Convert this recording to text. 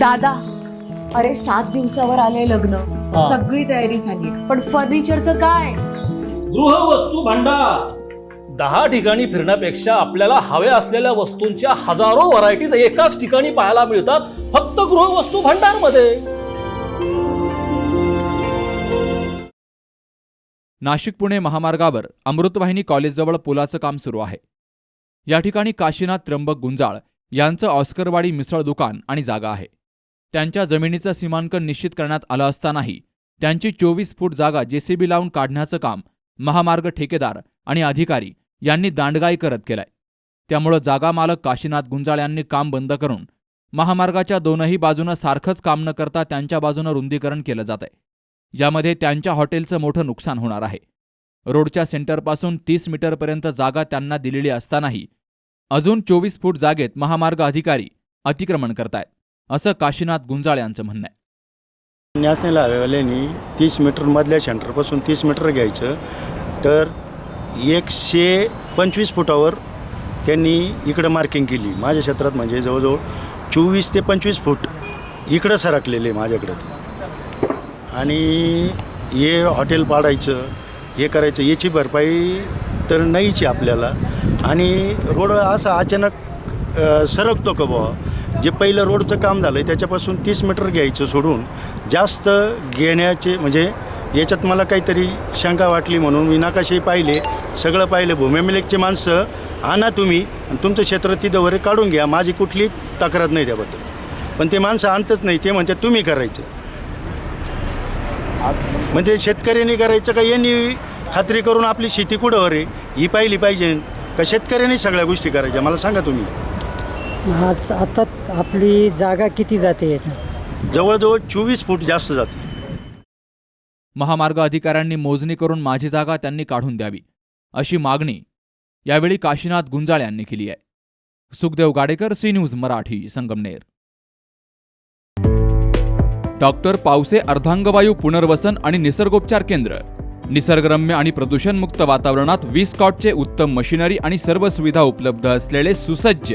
दादा अरे सात दिवसावर आले लग्न. हा. सगळी तयारी झाली. पण फर्निचरचं काय? गृहवस्तू भांडार. दहा ठिकाणी फिरण्यापेक्षा आपल्याला हव्या असलेल्या वस्तूंच्या हजारो व्हरायटीज एकाच ठिकाणी पाहायला मिळतात फक्त गृहवस्तू भांडारमध्ये नाशिक पुणे महामार्गावर अमृतवाहिनी कॉलेजजवळ पुलाचं काम सुरू आहे. या ठिकाणी काशीनाथ त्र्यंबक गुंजाळ यांचं ऑस्करवाडी मिसळ दुकान आणि जागा आहे. त्यांच्या जमिनीचं सीमांकन निश्चित करण्यात आलं असतानाही त्यांची चोवीस फूट जागा जेसीबी लावून काढण्याचं काम महामार्ग ठेकेदार आणि अधिकारी यांनी दांडगाई करत केलाय. त्यामुळं जागा मालक काशीनाथ गुंजाळ यांनी काम बंद करून महामार्गाच्या दोनही बाजूनं सारखंच काम न करता त्यांच्या बाजूनं रुंदीकरण केलं जात आहे यामध्ये त्यांच्या हॉटेलचं मोठं नुकसान होणार आहे. रोडच्या सेंटरपासून तीस मीटरपर्यंत जागा त्यांना दिलेली असतानाही अजून चोवीस फूट जागेत महामार्ग अधिकारी अतिक्रमण करतायत. असं काशीनाथ गुंजाळ यांचं म्हणणं आहे. नॅशनल हायवेवाल्यांनी तीस मीटरमधल्या सेंटरपासून तीस मीटर घ्यायचं. तर एकशे पंचवीस फुटावर त्यांनी इकडं मार्किंग केली. माझ्या क्षेत्रात म्हणजे जवळजवळ चोवीस ते पंचवीस फूट इकडं सरकलेले माझ्याकडं. आणि हे हॉटेल पाडायचं हे करायचं याची भरपाई तर नाहीची आपल्याला. आणि रोड असा अचानक अ, सरकतो का बुवा? जे पहिलं रोडचं काम झालं आहे त्याच्यापासून तीस मीटर घ्यायचं सोडून जास्त घेण्याचे म्हणजे याच्यात मला काहीतरी शंका वाटली म्हणून मी नाकाशे पाहिले. सगळं पाहिलं भूमिमिलेकचे माणसं आणा तुम्ही आणि तुमचं क्षेत्र तिथं वगैरे काढून घ्या माझी कुठली तक्रार नाही त्याबद्दल. पण ते माणसं आणतच नाही ते म्हणतात तुम्ही करायचं. म्हणजे शेतकऱ्यांनी करायचं का यांनी खात्री करून आपली शेती कुठं हो रे? ही पाहिली पाहिजे. का शेतकऱ्यांनी सगळ्या गोष्टी करायच्या? मला सांगा तुम्ही. आज आता आपली जागा किती जाते याच्यात? जवळजवळ चोवीस फूट जास्त जाते. महामार्ग अधिकाऱ्यांनी मोजणी करून माझी जागा त्यांनी काढून द्यावी अशी मागणी यावेळी काशीनाथ गुंजाळ यांनी केली आहे. Sukhdev Gadekar C news Marathi Sangamner. Doctor Pawse अर्धांगवायू पुनर्वसन आणि निसर्गोपचार केंद्र निसर्गरम्य आणि प्रदूषणमुक्त वातावरणात वीस कॉटचे उत्तम मशिनरी आणि सर्व सुविधा उपलब्ध असलेले सुसज्ज